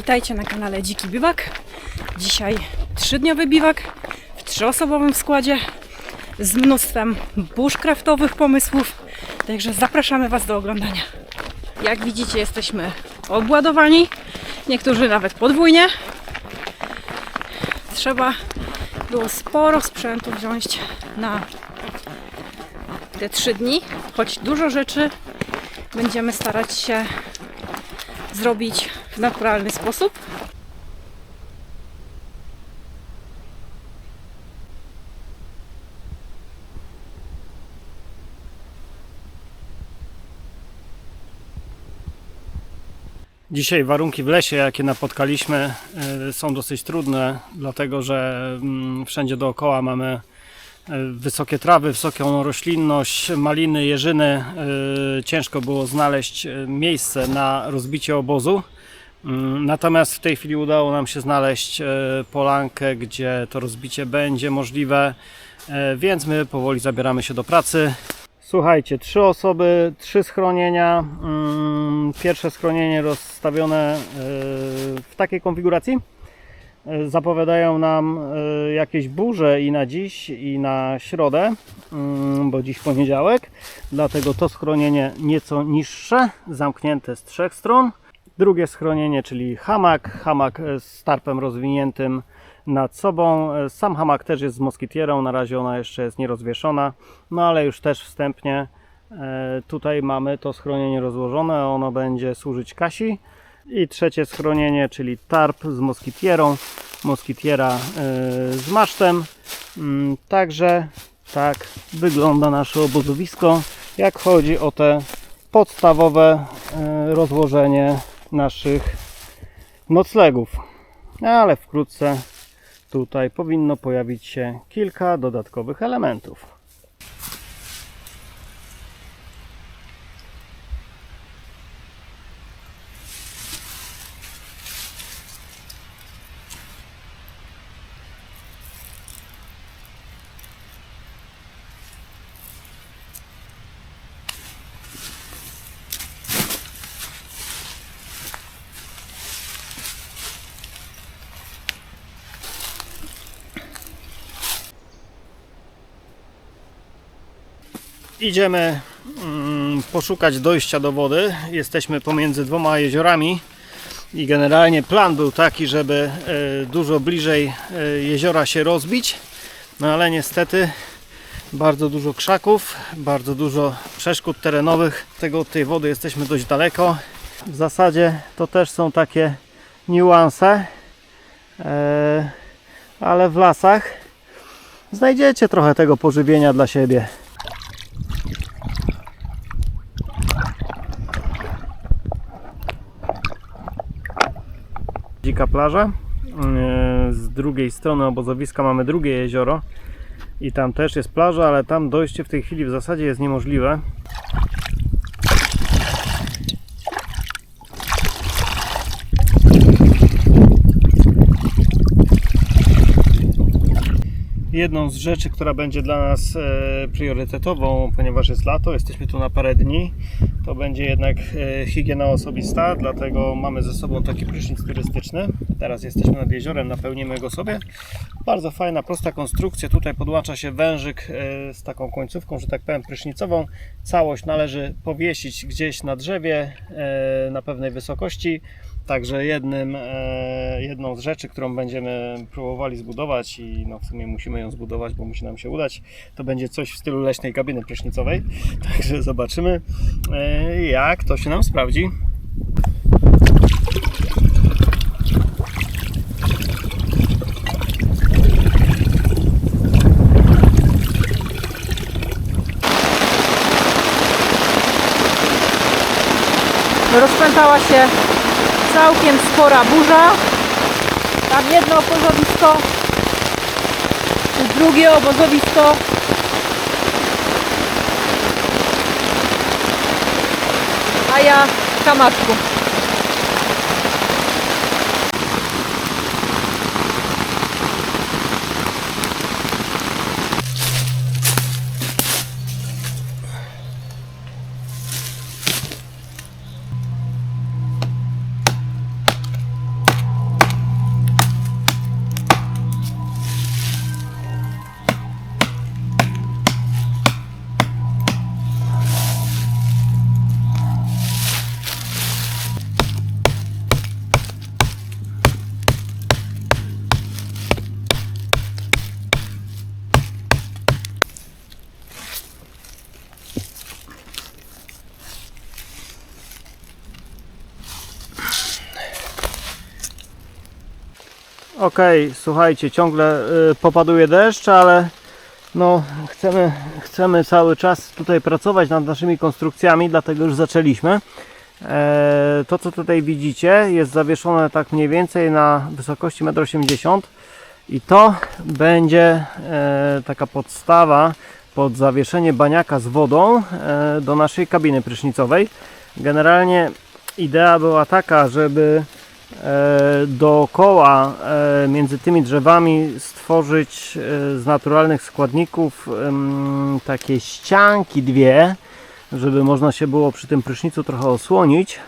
Witajcie na kanale Dziki Biwak. Dzisiaj trzydniowy biwak w trzyosobowym składzie z mnóstwem bushcraftowych pomysłów. Także zapraszamy Was do oglądania. Jak widzicie, jesteśmy obładowani, niektórzy nawet podwójnie. Trzeba było sporo sprzętu wziąć na te trzy dni, choć dużo rzeczy będziemy starać się zrobić w naturalny sposób. Dzisiaj warunki w lesie, jakie napotkaliśmy, y, są dosyć trudne, dlatego że mm, wszędzie dookoła mamy y, wysokie trawy, wysoką roślinność, maliny, jeżyny. Y, Ciężko było znaleźć miejsce na rozbicie obozu. Mm, Natomiast w tej chwili udało nam się znaleźć y, polankę, gdzie to rozbicie będzie możliwe, y, więc my powoli zabieramy się do pracy. Słuchajcie, trzy osoby, trzy schronienia. Mm, Pierwsze schronienie rozstawione y, w takiej konfiguracji. Zapowiadają nam jakieś burze i na dziś, i na środę, mm, bo dziś poniedziałek. Dlatego to schronienie nieco niższe, zamknięte z trzech stron. Drugie schronienie, czyli hamak, hamak e, z tarpem rozwiniętym nad sobą. E, Sam hamak też jest z moskitierą, na razie ona jeszcze jest nierozwieszona, no ale już też wstępnie e, tutaj mamy to schronienie rozłożone, ono będzie służyć Kasi. I trzecie schronienie, czyli tarp z moskitierą, moskitiera z masztem. Mm, Także tak wygląda nasze obozowisko, jak chodzi o te podstawowe rozłożenie naszych noclegów. Ale wkrótce tutaj powinno pojawić się kilka dodatkowych elementów. Idziemy mm, poszukać dojścia do wody. Jesteśmy pomiędzy dwoma jeziorami i generalnie plan był taki, żeby e, dużo bliżej e, jeziora się rozbić. No ale niestety bardzo dużo krzaków, bardzo dużo przeszkód terenowych. Tego od tej wody jesteśmy dość daleko. W zasadzie to też są takie niuanse, e, ale w lasach znajdziecie trochę tego pożywienia dla siebie. Dzika plaża. Yy, Z drugiej strony obozowiska mamy drugie jezioro i tam też jest plaża, ale tam dojście w tej chwili w zasadzie jest niemożliwe. Jedną z rzeczy, która będzie dla nas e, priorytetową, ponieważ jest lato, jesteśmy tu na parę dni, to będzie jednak e, higiena osobista, dlatego mamy ze sobą taki prysznic turystyczny. Teraz jesteśmy nad jeziorem, napełnimy go sobie. Bardzo fajna, prosta konstrukcja. Tutaj podłącza się wężyk e, z taką końcówką, że tak powiem, prysznicową. Całość należy powiesić gdzieś na drzewie na pewnej wysokości. Także jednym, e, jedną z rzeczy, którą będziemy próbowali zbudować i no w sumie musimy ją zbudować, bo musi nam się udać, to będzie coś w stylu leśnej kabiny prysznicowej. Także zobaczymy, e, jak to się nam sprawdzi. Rozpętała się całkiem spora burza. Tam jedno obozowisko, drugie obozowisko. A ja w kamaczku. Okej, słuchajcie, ciągle y, popaduje deszcz, ale no, chcemy, chcemy cały czas tutaj pracować nad naszymi konstrukcjami, dlatego już zaczęliśmy. E, to, co tutaj widzicie, jest zawieszone tak mniej więcej na wysokości 1,80 m i to będzie e, taka podstawa pod zawieszenie baniaka z wodą e, do naszej kabiny prysznicowej. Generalnie idea była taka, żeby dookoła e, między tymi drzewami stworzyć e, z naturalnych składników takie ścianki dwie, żeby można się było przy tym prysznicu trochę osłonić.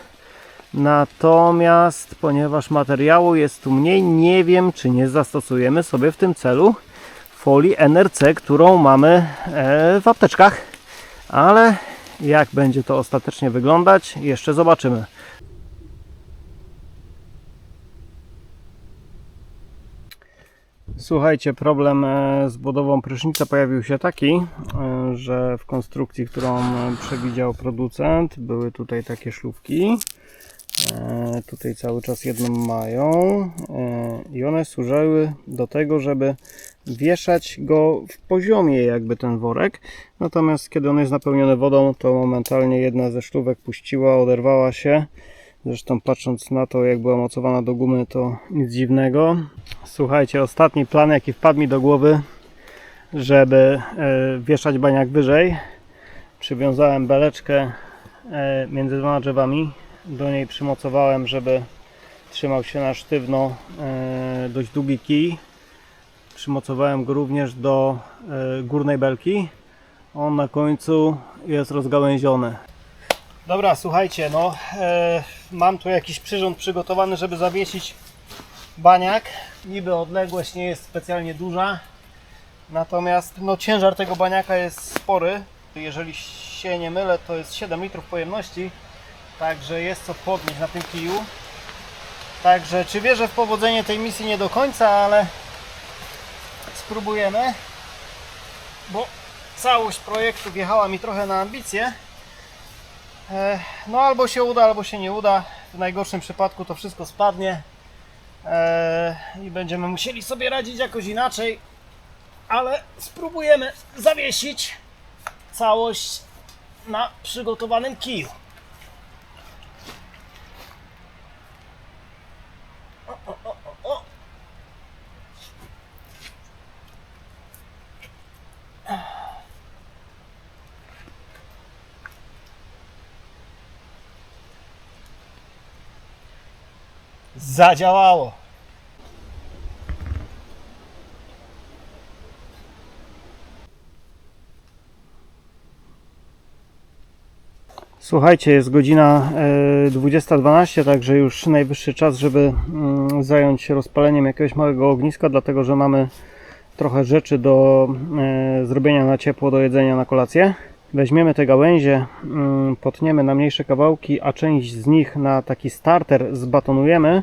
Natomiast ponieważ materiału jest tu mniej, nie wiem czy nie zastosujemy sobie w tym celu folii NRC, którą mamy e, w apteczkach. Ale jak będzie to ostatecznie wyglądać, jeszcze zobaczymy. Słuchajcie, problem e, z budową prysznica pojawił się taki, e, że w konstrukcji, którą e, przewidział producent, były tutaj takie szlufki. E, Tutaj cały czas jedną mają i one służyły do tego, żeby wieszać go w poziomie jakby ten worek. Natomiast kiedy on jest napełniony wodą, to momentalnie jedna ze szlówek puściła, oderwała się. Zresztą patrząc na to, jak była mocowana do gumy, to nic dziwnego. Słuchajcie, ostatni plan, jaki wpadł mi do głowy, żeby e, wieszać baniak wyżej. Przywiązałem beleczkę e, między dwoma drzewami. Do niej przymocowałem, żeby trzymał się na sztywno e, dość długi kij. Przymocowałem go również do górnej belki. On na końcu jest rozgałęziony. Dobra, słuchajcie, no e, mam tu jakiś przyrząd przygotowany, żeby zawiesić baniak. Niby odległość nie jest specjalnie duża, natomiast no, ciężar tego baniaka jest spory. Jeżeli się nie mylę, to jest 7 litrów pojemności, także jest co podnieść na tym kiju. Także czy wierzę w powodzenie tej misji nie do końca, ale spróbujemy, bo całość projektu wjechała mi trochę na ambicje. No albo się uda, albo się nie uda. W najgorszym przypadku to wszystko spadnie i będziemy musieli sobie radzić jakoś inaczej, ale spróbujemy zawiesić całość na przygotowanym kiju. O, o, o, o, o. Zadziałało. Słuchajcie, jest godzina e, 20.12, także już najwyższy czas, żeby mm, zająć się rozpaleniem jakiegoś małego ogniska, dlatego że mamy trochę rzeczy do e, zrobienia na ciepło, do jedzenia na kolację. Weźmiemy te gałęzie, mm, potniemy na mniejsze kawałki, a część z nich na taki starter zbatonujemy.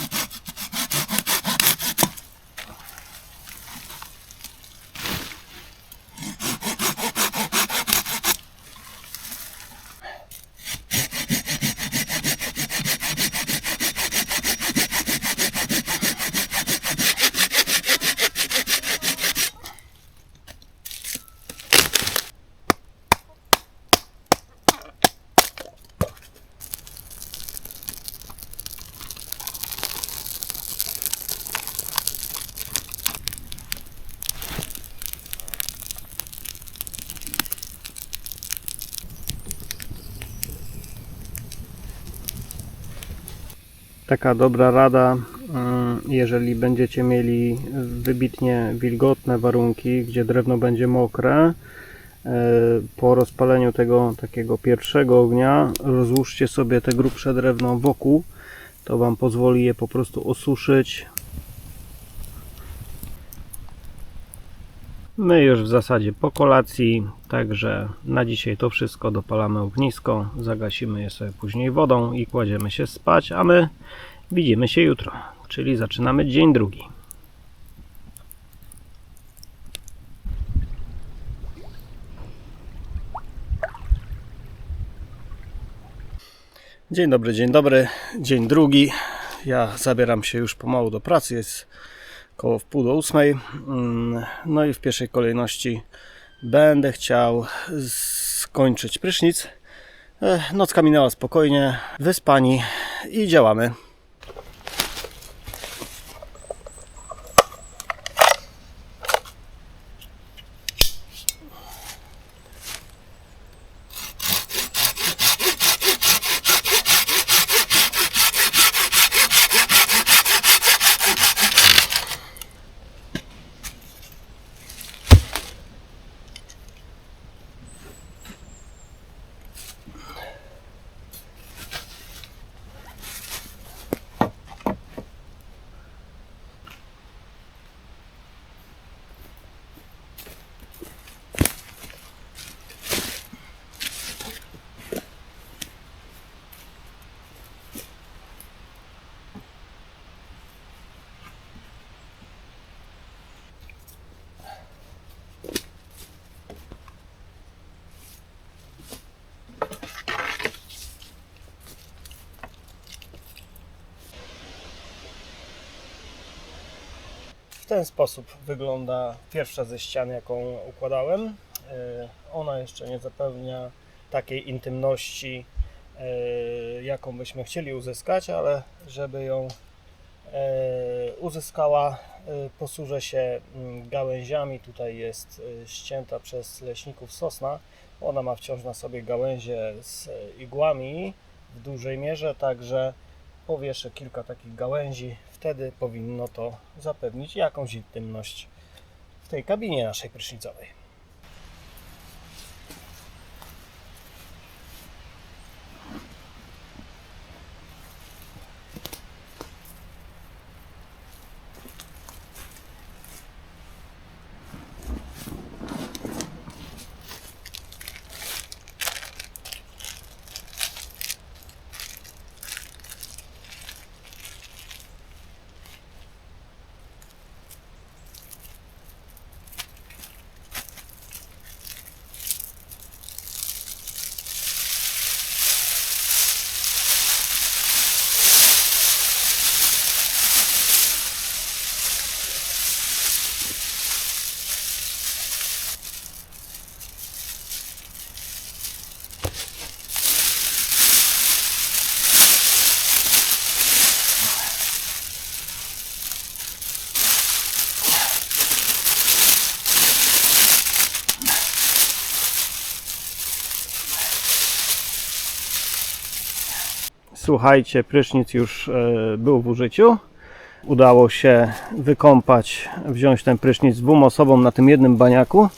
taka dobra rada, mm, jeżeli będziecie mieli wybitnie wilgotne warunki, gdzie drewno będzie mokre, e, po rozpaleniu tego takiego pierwszego ognia rozłóżcie sobie te grubsze drewno wokół. To Wam pozwoli je po prostu osuszyć. My już w zasadzie po kolacji, także na dzisiaj to wszystko. Dopalamy ognisko, zagasimy je sobie później wodą i kładziemy się spać, a my widzimy się jutro, czyli zaczynamy dzień drugi. Dzień dobry, dzień dobry, dzień drugi. ja zabieram się już pomału do pracy. Jest koło w pół do ósmej. Mm, No i w pierwszej kolejności będę chciał skończyć prysznic. E, Nocka minęła spokojnie, wyspani i działamy. Ten sposób wygląda pierwsza ze ścian, jaką układałem. E, Ona jeszcze nie zapewnia takiej intymności, e, jaką byśmy chcieli uzyskać, ale żeby ją e, uzyskała, posłużę się mm, gałęziami. Tutaj jest ścięta przez leśników sosna. Ona ma wciąż na sobie gałęzie z igłami w dużej mierze, także powieszę kilka takich gałęzi. Wtedy powinno to zapewnić jakąś intymność w tej kabinie naszej prysznicowej. Słuchajcie, prysznic już e, był w użyciu. Udało się wykąpać, wziąć ten prysznic dwóm osobom na tym jednym baniaku.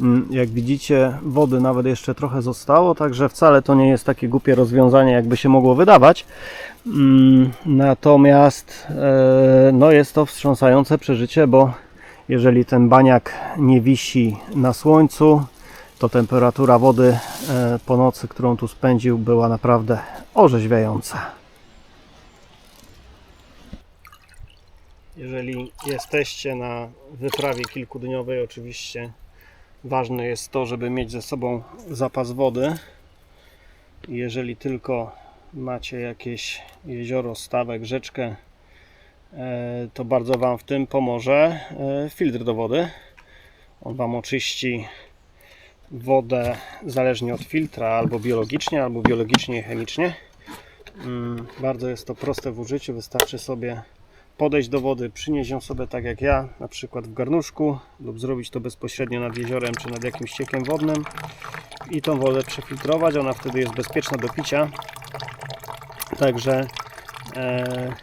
Mm, Jak widzicie, wody nawet jeszcze trochę zostało, także wcale to nie jest takie głupie rozwiązanie, jakby się mogło wydawać. Mm, Natomiast e, no jest to wstrząsające przeżycie, bo jeżeli ten baniak nie wisi na słońcu, to temperatura wody e, po nocy, którą tu spędził, była naprawdę orzeźwiająca. Jeżeli jesteście na wyprawie kilkudniowej, oczywiście ważne jest to, żeby mieć ze sobą zapas wody. Jeżeli tylko macie jakieś jezioro, stawek, rzeczkę, e, to bardzo Wam w tym pomoże e, filtr do wody. On Wam oczyści wodę zależnie od filtra, albo biologicznie, albo biologicznie i chemicznie. Mm, Bardzo jest to proste w użyciu, wystarczy sobie podejść do wody, przynieść ją sobie tak jak ja, na przykład w garnuszku, lub zrobić to bezpośrednio nad jeziorem czy nad jakimś ciekiem wodnym i tą wodę przefiltrować. Ona wtedy jest bezpieczna do picia. Także e,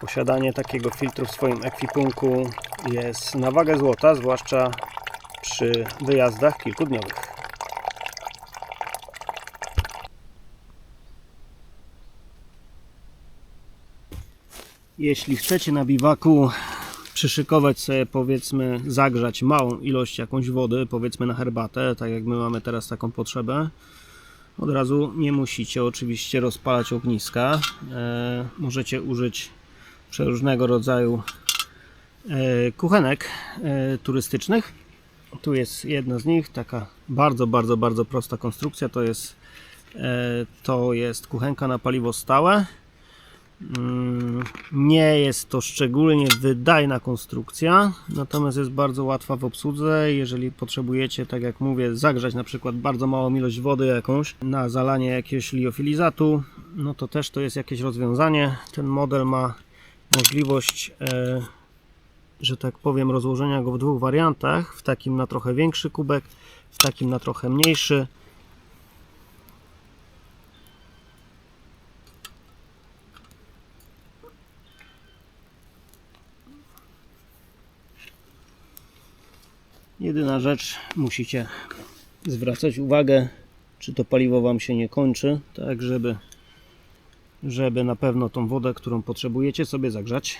posiadanie takiego filtru w swoim ekwipunku jest na wagę złota, zwłaszcza przy wyjazdach kilkudniowych. Jeśli chcecie na biwaku przyszykować sobie, powiedzmy, zagrzać małą ilość jakąś wody, powiedzmy na herbatę, tak jak my mamy teraz taką potrzebę, od razu nie musicie oczywiście rozpalać ogniska. E, możecie użyć przeróżnego rodzaju e, kuchenek e, turystycznych. Tu jest jedna z nich, taka bardzo, bardzo, bardzo prosta konstrukcja. To jest, e, to jest kuchenka na paliwo stałe. Mm, Nie jest to szczególnie wydajna konstrukcja, natomiast jest bardzo łatwa w obsłudze. Jeżeli potrzebujecie, tak jak mówię, zagrzać na przykład bardzo małą ilość wody jakąś na zalanie jakiegoś liofilizatu, no to też to jest jakieś rozwiązanie. Ten model ma możliwość, e, że tak powiem, rozłożenia go w dwóch wariantach. W takim na trochę większy kubek, w takim na trochę mniejszy. Jedyna rzecz, musicie zwracać uwagę, czy to paliwo Wam się nie kończy, tak żeby, żeby na pewno tą wodę, którą potrzebujecie sobie zagrzać.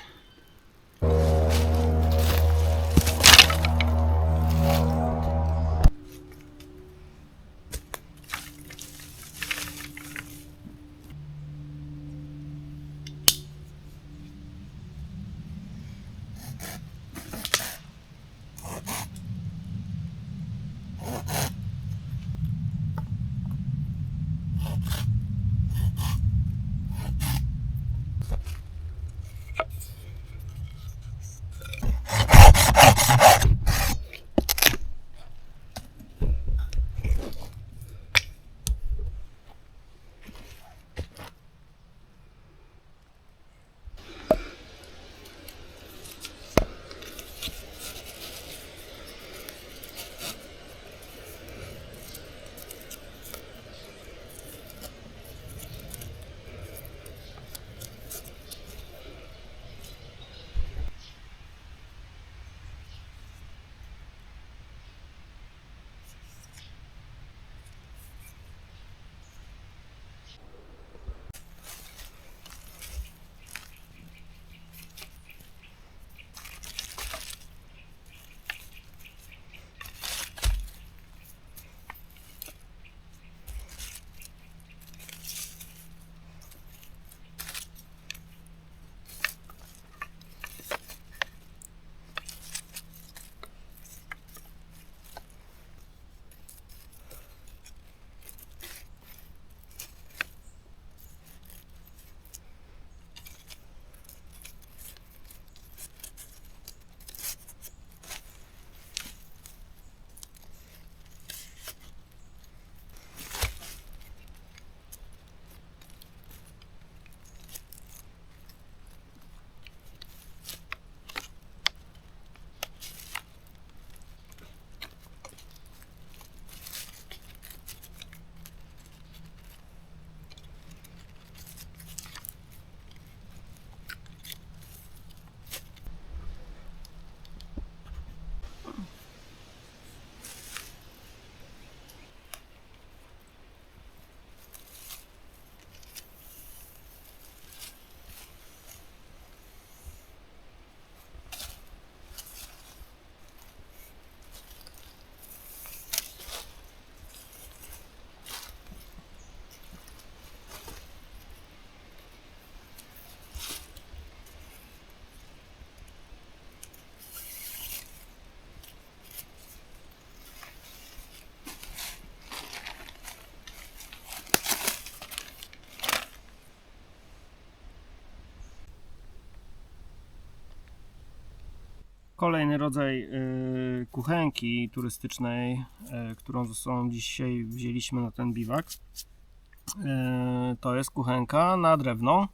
Kolejny rodzaj y, kuchenki turystycznej, y, którą ze sobą dzisiaj wzięliśmy na ten biwak. Y, to jest kuchenka na drewno.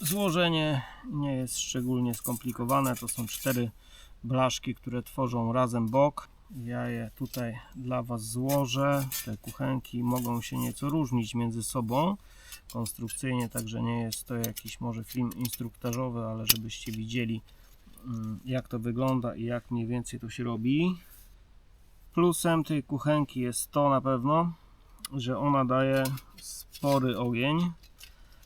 Złożenie nie jest szczególnie skomplikowane. To są cztery blaszki, które tworzą razem bok. Ja je tutaj dla Was złożę. Te kuchenki mogą się nieco różnić między sobą konstrukcyjnie, także nie jest to jakiś może film instruktażowy, ale żebyście widzieli jak to wygląda i jak mniej więcej to się robi. Plusem tej kuchenki jest to na pewno, że ona daje spory ogień,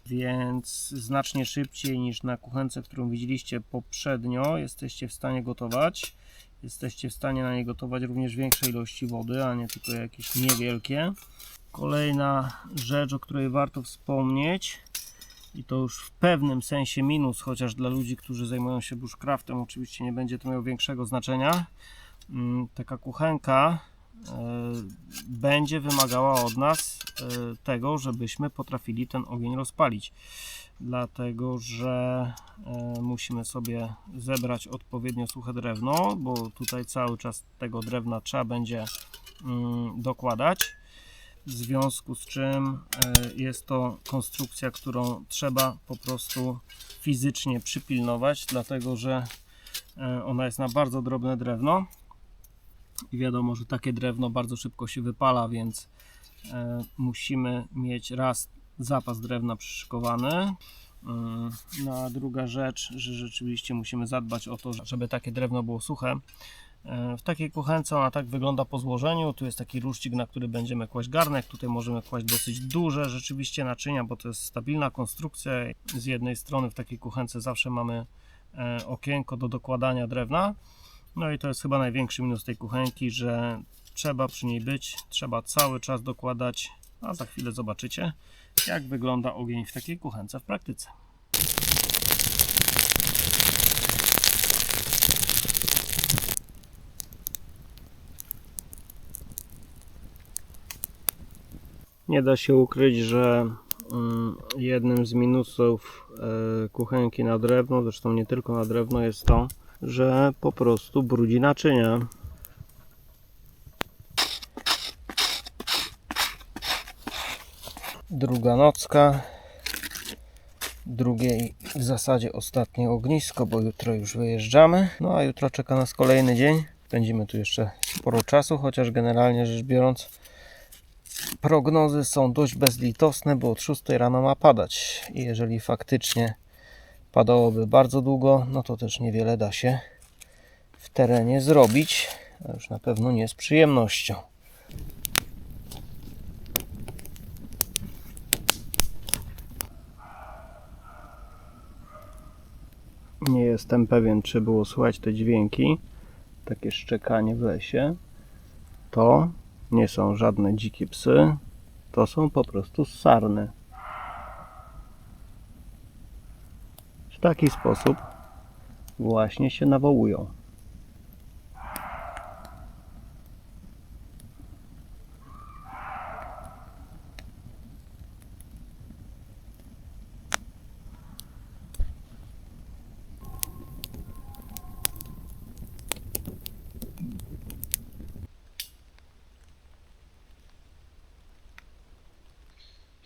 więc znacznie szybciej niż na kuchence, którą widzieliście poprzednio jesteście w stanie gotować. Jesteście w stanie na niej gotować również większe ilości wody, a nie tylko jakieś niewielkie. Kolejna rzecz, o której warto wspomnieć, i to już w pewnym sensie minus, chociaż dla ludzi, którzy zajmują się bushcraftem, oczywiście nie będzie to miało większego znaczenia. Mm, Taka kuchenka będzie wymagała od nas e, tego, żebyśmy potrafili ten ogień rozpalić. Dlatego, że e, musimy sobie zebrać odpowiednio suche drewno, bo tutaj cały czas tego drewna trzeba będzie mm, dokładać. W związku z czym e, jest to konstrukcja, którą trzeba po prostu fizycznie przypilnować, dlatego że e, ona jest na bardzo drobne drewno i wiadomo, że takie drewno bardzo szybko się wypala, więc e, musimy mieć raz zapas drewna przyszykowany. No a druga rzecz, że rzeczywiście musimy zadbać o to, żeby takie drewno było suche. E, W takiej kuchence ona tak wygląda po złożeniu. Tu jest taki ruszcik, na który będziemy kłaść garnek. Tutaj możemy kłaść dosyć duże rzeczywiście naczynia, bo to jest stabilna konstrukcja. Z jednej strony w takiej kuchence zawsze mamy e, okienko do dokładania drewna. No i to jest chyba największy minus tej kuchenki, że trzeba przy niej być, trzeba cały czas dokładać, a za chwilę zobaczycie, jak wygląda ogień w takiej kuchence w praktyce. Nie da się ukryć, że mm, jednym z minusów e, kuchenki na drewno, zresztą nie tylko na drewno, jest to, że po prostu brudzi naczynia. Druga nocka. Drugie i w zasadzie ostatnie ognisko, bo jutro już wyjeżdżamy. No a jutro czeka nas kolejny dzień. Spędzimy tu jeszcze sporo czasu, chociaż generalnie rzecz biorąc prognozy są dość bezlitosne, bo od 6 rano ma padać. I jeżeli faktycznie padałoby bardzo długo, no to też niewiele da się w terenie zrobić. A już na pewno nie z przyjemnością. Nie jestem pewien, czy było słychać te dźwięki, takie szczekanie w lesie. To nie są żadne dzikie psy, to są po prostu sarny. W taki sposób właśnie się nawołują.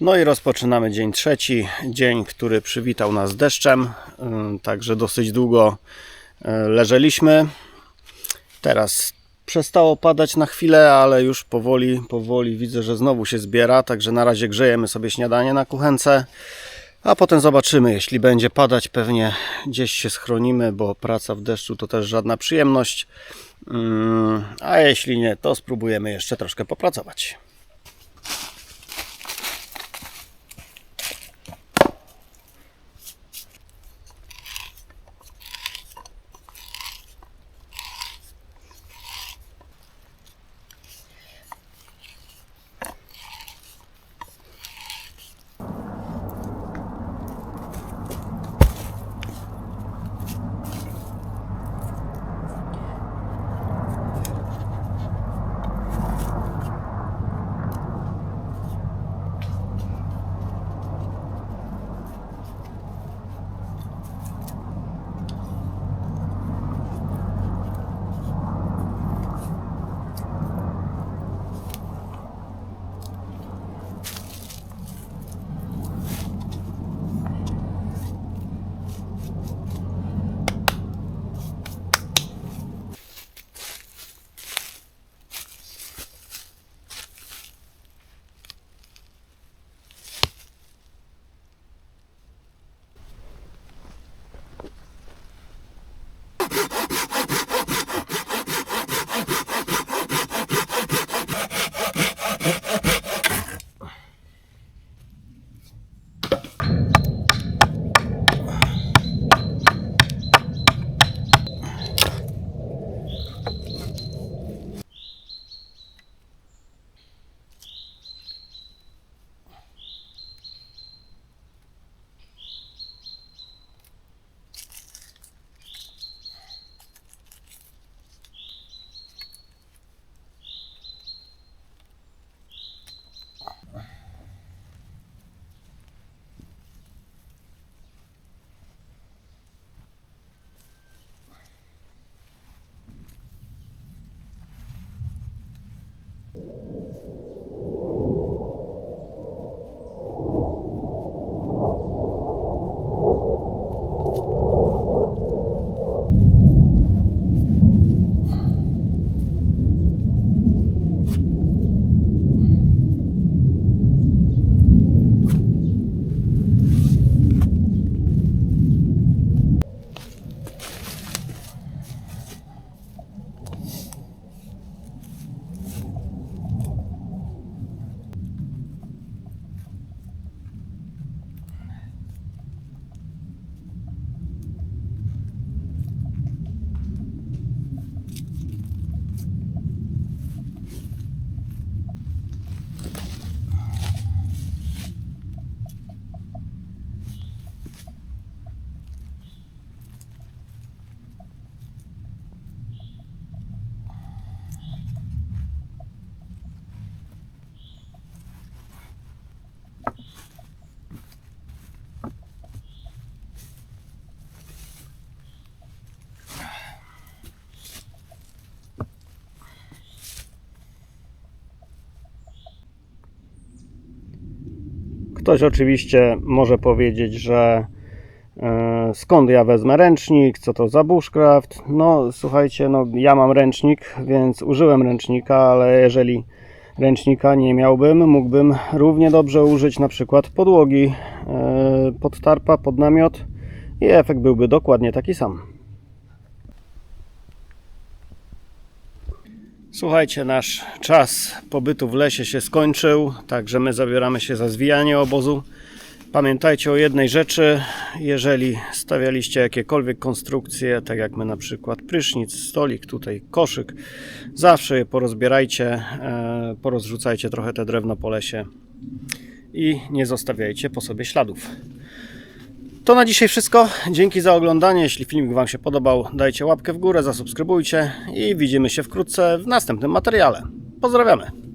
No i rozpoczynamy dzień trzeci, dzień, który przywitał nas deszczem, Ym, także dosyć długo e, leżeliśmy. Teraz przestało padać na chwilę, ale już powoli, powoli widzę, że znowu się zbiera, także na razie grzejemy sobie śniadanie na kuchence, a potem zobaczymy, jeśli będzie padać, pewnie gdzieś się schronimy, bo praca w deszczu to też żadna przyjemność, Ym, a jeśli nie, to spróbujemy jeszcze troszkę popracować. Ktoś oczywiście może powiedzieć, że e, skąd ja wezmę ręcznik, co to za bushcraft. No słuchajcie, no ja mam ręcznik, więc użyłem ręcznika, ale jeżeli ręcznika nie miałbym, mógłbym równie dobrze użyć na przykład podłogi e, pod tarpa, pod namiot i efekt byłby dokładnie taki sam. Słuchajcie, nasz czas pobytu w lesie się skończył, także my zabieramy się za zwijanie obozu. Pamiętajcie o jednej rzeczy, jeżeli stawialiście jakiekolwiek konstrukcje, tak jak my na przykład prysznic, stolik, tutaj koszyk, zawsze je porozbierajcie, e, porozrzucajcie trochę te drewno po lesie i nie zostawiajcie po sobie śladów. To na dzisiaj wszystko. Dzięki za oglądanie. Jeśli filmik Wam się podobał, dajcie łapkę w górę, zasubskrybujcie i widzimy się wkrótce w następnym materiale. Pozdrawiamy.